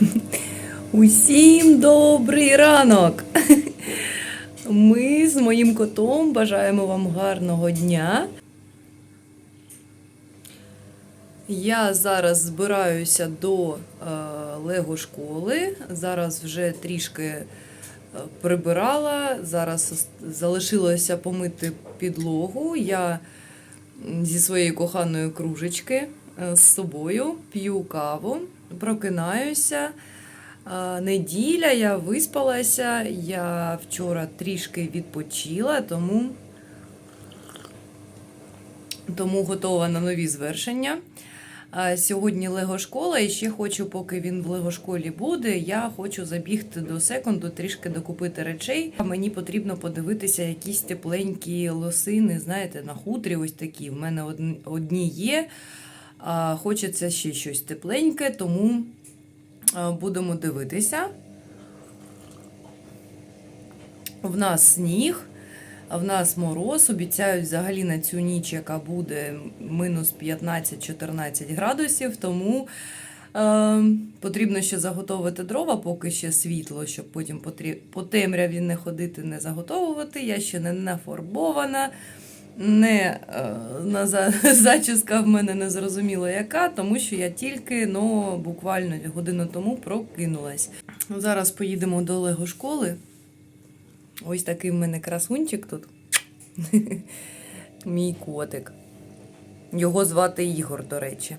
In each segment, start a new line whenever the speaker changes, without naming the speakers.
Усім добрий ранок! Ми з моїм котом бажаємо вам гарного дня. Я зараз збираюся до е, Лего школи. Зараз вже трішки е, прибирала. Зараз залишилося помити підлогу. Я зі своєї коханої кружечки з собою п'ю каву, прокинаюся. Неділя, я виспалася, я вчора трішки відпочила, тому, тому готова на нові звершення. Сьогодні Лего школа, і ще хочу, поки він в Лего школі буде, я хочу забігти до секунду, трішки докупити речей. Мені потрібно подивитися якісь тепленькі лосини, знаєте, на хутрі ось такі. В мене одні є. Хочеться ще щось тепленьке, тому будемо дивитися. В нас сніг, в нас мороз. Обіцяють взагалі на цю ніч, яка буде мінус 15-14 градусів, тому е, потрібно ще заготовити дрова, поки ще світло, щоб потім по по темряві не ходити, не заготовувати. Я ще не нафарбована. Не е, на за- зачіска в мене не зрозуміло яка, тому що я тільки ну, буквально годину тому прокинулась. Зараз поїдемо до Лего школи. Ось такий в мене красунчик тут. Мій котик. Його звати Ігор, до речі.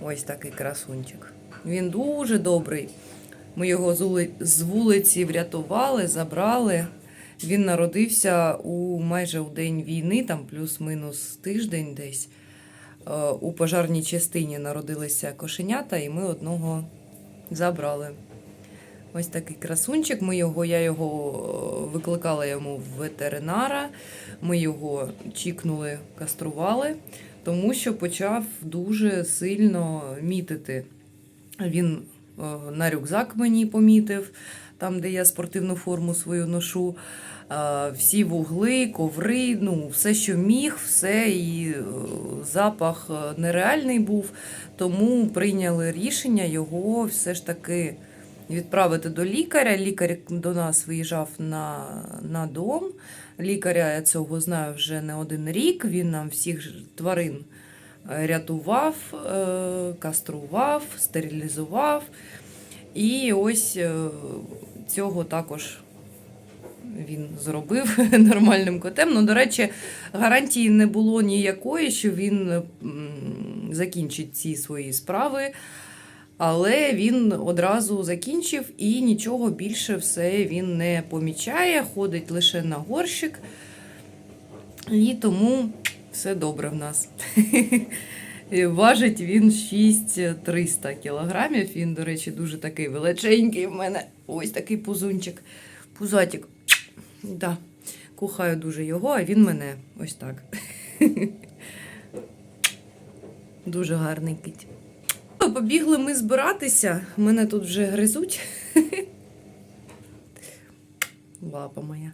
Ось такий красунчик. Він дуже добрий. Ми його з вулиці врятували, забрали. Він народився у майже у день війни, там плюс-минус тиждень десь. Е, У пожарній частині народилися кошенята, і ми одного забрали. Ось такий красунчик. Ми його, я його е, викликала йому в ветеринара. Ми його чікнули, кастрували, тому що почав дуже сильно мітити. Він на рюкзак мені помітив, там, де я спортивну форму свою ношу. Е, Всі вугли, коври, ну, все, що міг, все, і е, запах е, нереальний був. Тому прийняли рішення його все ж таки відправити до лікаря. Лікар до нас виїжджав на, на дом. Лікаря я цього знаю вже не один рік. Він нам всіх тварин е, рятував, е, кастрував, стерилізував. І ось е, цього також він зробив нормальним котем. Ну, до речі, гарантії не було ніякої, що він закінчить ці свої справи. Але він одразу закінчив і нічого більше все він не помічає, ходить лише на горщик. І тому все добре в нас. Важить він 6300 кілограмів. Він, до речі, дуже такий величенький в мене. Ось такий пузунчик. Пузатик. Да. Кохаю дуже його, а він мене ось так. Дуже гарний кить. Побігли ми збиратися. Мене тут вже гризуть. Лапа моя.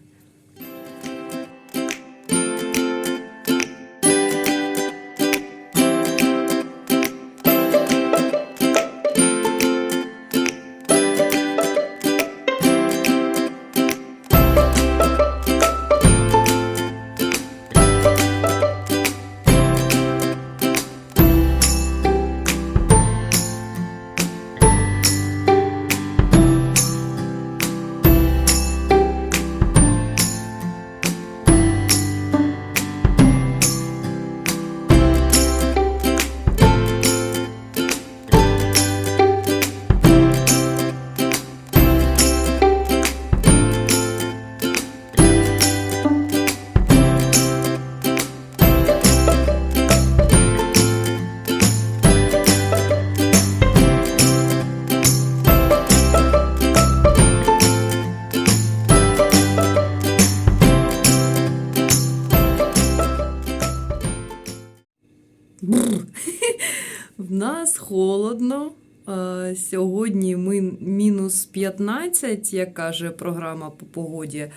Холодно. Е, Сьогодні ми мінус 15, як каже програма по погоді. Е,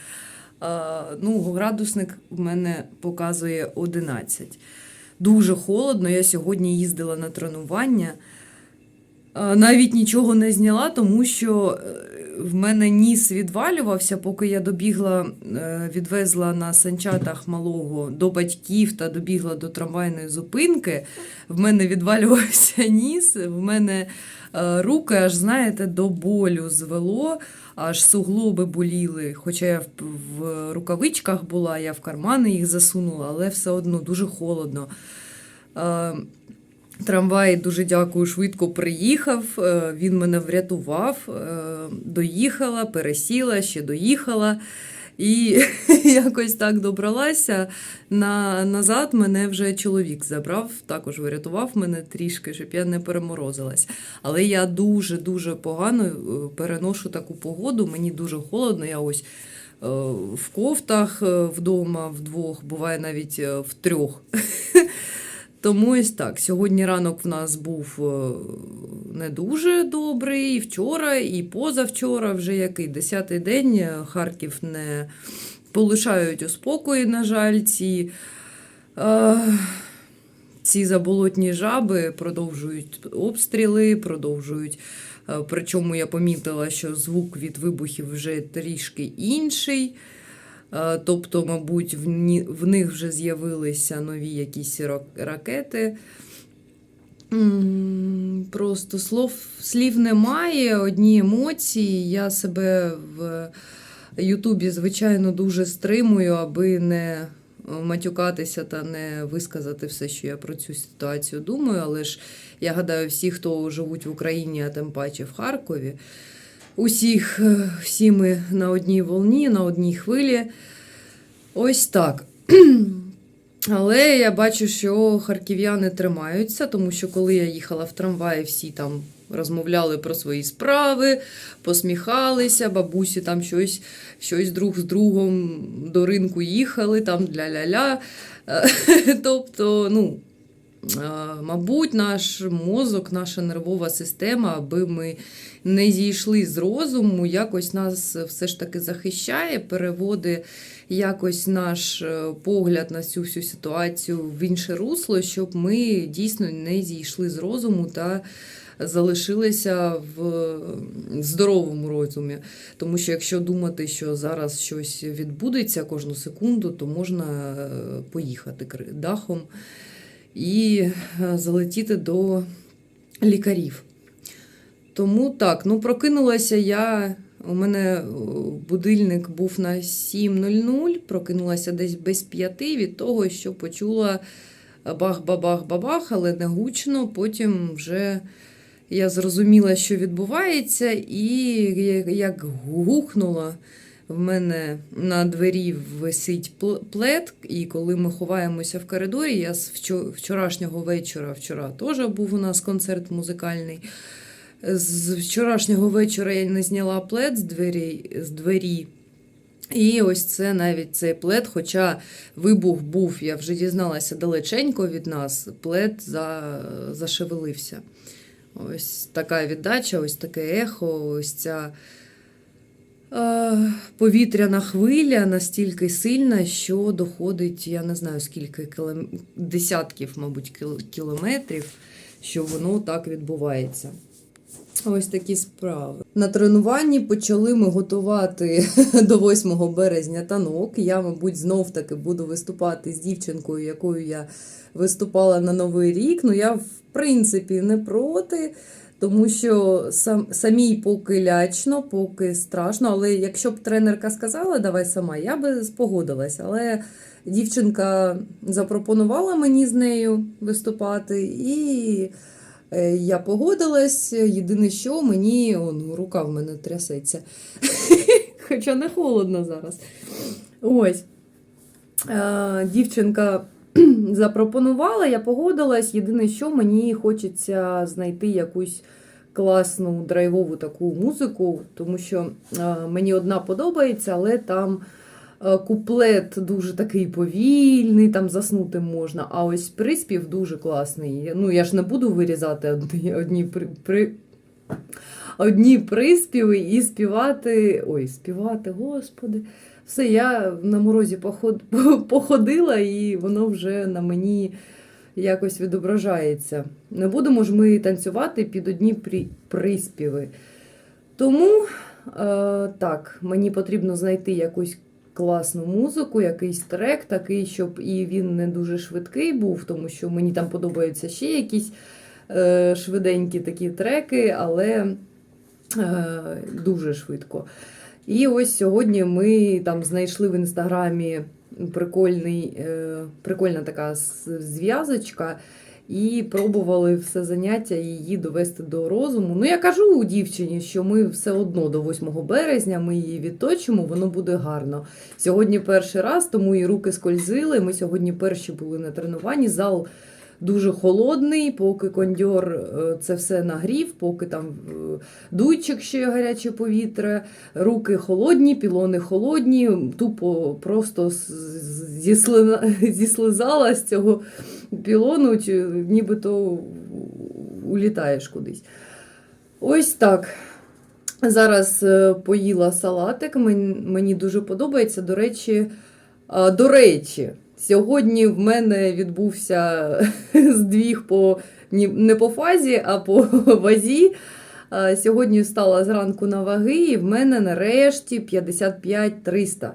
Ну, градусник в мене показує 11. Дуже холодно. Я сьогодні їздила на тренування. Е, Навіть нічого не зняла, тому що в мене ніс відвалювався, поки я добігла, е, відвезла на санчатах малого до батьків та добігла до трамвайної зупинки. В мене відвалювався ніс, в мене е, руки аж, знаєте, до болю звело, аж суглоби боліли. Хоча я в, в рукавичках була, я в кармани їх засунула, але все одно дуже холодно. Трамвай дуже дякую, швидко приїхав. е, Він мене врятував, е, доїхала, пересіла, ще доїхала. І якось так добралася. На, назад мене вже чоловік забрав, також врятував мене трішки, щоб я не переморозилась. Але я дуже-дуже погано е, переношу таку погоду. Мені дуже холодно. Я ось в кофтах вдома вдвох, буває навіть в трьох. Тому ось так. Сьогодні ранок в нас був е, не дуже добрий, і вчора, і позавчора, вже який десятий день е, Харків не полишають у спокої, на жаль, ці, е, ці заболотні жаби продовжують обстріли, продовжують. е, Причому я помітила, що звук від вибухів вже трішки інший. Е, Тобто, мабуть, в, них вже з'явилися нові якісь ракети. Просто слов, слів немає, одні емоції. Я себе в Ютубі, звичайно, дуже стримую, аби не матюкатися та не висказати все, що я про цю ситуацію думаю. Але ж я гадаю, всі, хто живуть в Україні, а тим паче в Харкові, усіх, е, всі ми на одній волні, на одній хвилі. Ось так. Але я бачу, що харків'яни тримаються, тому що коли я їхала в трамваї, всі там розмовляли про свої справи, посміхалися, бабусі там щось, щось друг з другом до ринку їхали, там для ля-ля. Е, Тобто, ну, мабуть, наш мозок, наша нервова система, аби ми не зійшли з розуму, якось нас все ж таки захищає, переводить якось наш е, погляд на цю всю ситуацію в інше русло, щоб ми дійсно не зійшли з розуму та залишилися в здоровому розумі. Тому що якщо думати, що зараз щось відбудеться кожну секунду, то можна е, поїхати дахом і е, залетіти до лікарів. Тому так, ну прокинулася я. У мене будильник був на 7.00, прокинулася десь без п'яти від того, що почула бах-бабах-бабах, але не гучно. Потім вже я зрозуміла, що відбувається, і як гухнула, в мене на двері висить пл- плед, і коли ми ховаємося в коридорі, я з вчорашнього вечора, вчора теж був у нас концерт музикальний. З вчорашнього вечора я не зняла плед з двері, з двері. І ось це навіть цей плед, хоча вибух був, я вже дізналася далеченько від нас, плед за, зашевелився. Ось така віддача, ось таке ехо, ось ця повітряна хвиля настільки сильна, що доходить, я не знаю скільки кілом... десятків, мабуть, кіл- кілометрів, що воно так відбувається. Ось такі справи. На тренуванні почали ми готувати до 8 березня танок. Я, мабуть, знов таки буду виступати з дівчинкою, якою я виступала на Новий рік. Ну, я, в принципі, не проти, тому що сам, самій поки лячно, поки страшно. Але якщо б тренерка сказала, давай сама, я би спогодилась. Але дівчинка запропонувала мені з нею виступати, і е, я погодилась. Єдине, що мені он, рука в мене трясеться. Хоча не холодно зараз. Ось. Е, Дівчинка запропонувала, я погодилась. Єдине, що мені хочеться знайти якусь класну драйвову таку музику, тому що е, мені одна подобається, але там е, куплет дуже такий повільний, там заснути можна. А ось приспів дуже класний. Ну, я ж не буду вирізати одні, одні при, при, одні приспіви і співати. Ой, співати, господи. Все, я на морозі поход, походила, і воно вже на мені якось відображається. Не будемо ж ми танцювати під одні приспіви. Тому е, так, мені потрібно знайти якусь класну музику, якийсь трек, такий, щоб і він не дуже швидкий був, тому що мені там подобаються ще якісь е, швиденькі такі треки, але е, дуже швидко. І ось сьогодні ми там знайшли в інстаграмі прикольний, е, прикольна така зв'язочка. І пробували все заняття її довести до розуму. Ну, я кажу у дівчині, що ми все одно до 8 березня ми її відточимо, воно буде гарно. Сьогодні перший раз, тому і руки скользили. Ми сьогодні перші були на тренуванні. Зал дуже холодний, поки кондьор е, це все нагрів, поки там е, дуйчик ще гаряче повітря, руки холодні, пілони холодні, тупо просто зіслизала з цього пілону, нібито улітаєш кудись. Ось так. Зараз е, поїла салатик, мені дуже подобається. До речі, до речі, сьогодні в мене відбувся здвіг по не по фазі, а по вазі. Сьогодні стала зранку на ваги, і в мене нарешті 55-300.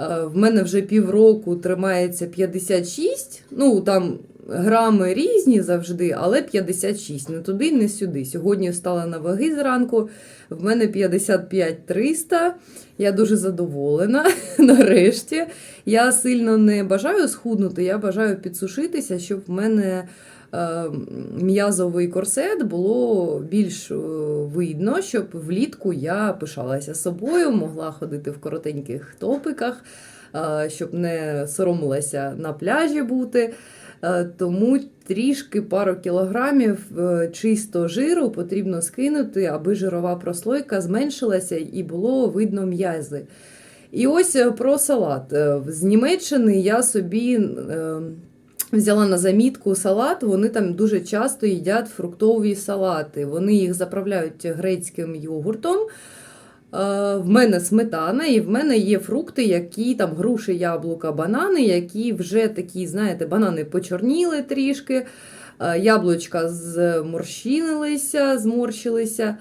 Е, В мене вже півроку тримається 56. Ну, там грами різні завжди, але 56. Не туди, не сюди. Сьогодні встала на ваги зранку. В мене 55-300. Я дуже задоволена. Нарешті. Я сильно не бажаю схуднути, я бажаю підсушитися, щоб в мене. е, М'язовий корсет було більш е, видно, щоб влітку я пишалася собою, могла ходити в коротеньких топиках, е, щоб не соромилася на пляжі бути. Е, Тому трішки пару кілограмів е, чисто жиру потрібно скинути, аби жирова прослойка зменшилася і було видно м'язи. І ось е, про салат. З Німеччини я собі взяла на замітку салат. Вони там дуже часто їдять фруктові салати. Вони їх заправляють грецьким йогуртом. Е, В мене сметана, і в мене є фрукти, які там груші, яблука, банани, які вже такі, знаєте, банани почорніли трішки, е, яблучка зморщинилися, зморщилися.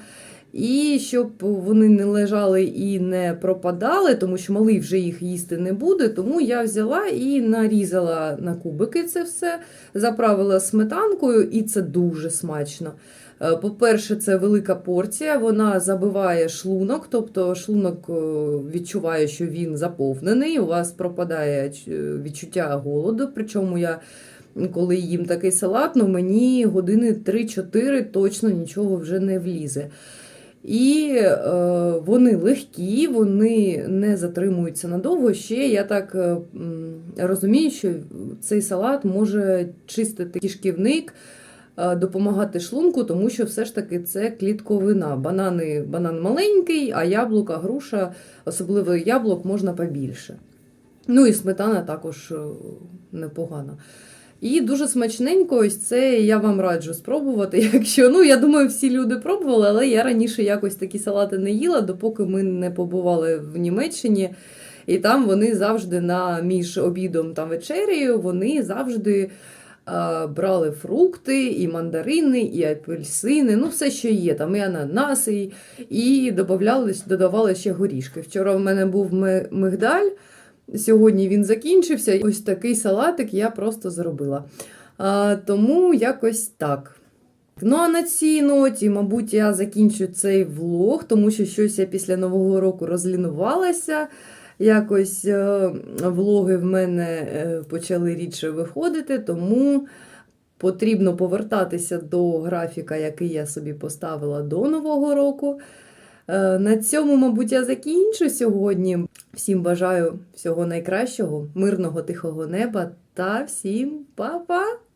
І щоб вони не лежали і не пропадали, тому що малий вже їх їсти не буде. Тому я взяла і нарізала на кубики це все, заправила сметанкою, і це дуже смачно. Е, По-перше, це велика порція, вона забиває шлунок, тобто шлунок е, відчуває, що він заповнений. У вас пропадає е, відчуття голоду. Причому я, коли їм такий салат, ну мені години 3-4 точно нічого вже не влізе. І е, вони легкі, вони не затримуються надовго. Ще я так е, розумію, що цей салат може чистити кишківник, е, допомагати шлунку, тому що все ж таки це клітковина. Банани, банан маленький, а яблука, груша, особливо яблук, можна побільше. Ну і сметана також е, непогана. І дуже смачненько, ось це я вам раджу спробувати. Якщо ну я думаю, всі люди пробували, але я раніше якось такі салати не їла, допоки ми не побували в Німеччині. І там вони завжди на між обідом та вечерею вони завжди брали фрукти, і мандарини, і апельсини, ну все, що є, там і ананаси, і додавали, додавали ще горішки. Вчора в мене був мигдаль. Сьогодні він закінчився. Ось такий салатик я просто зробила. А, тому якось так. Ну а на цій ноті, мабуть, я закінчу цей влог, тому що щось я після Нового року розлінувалася. Якось е, влоги в мене е, почали рідше виходити, тому потрібно повертатися до графіка, який я собі поставила до Нового року. Е, На цьому, мабуть, я закінчу сьогодні. Всім бажаю всього найкращого, мирного, тихого неба та всім па-па!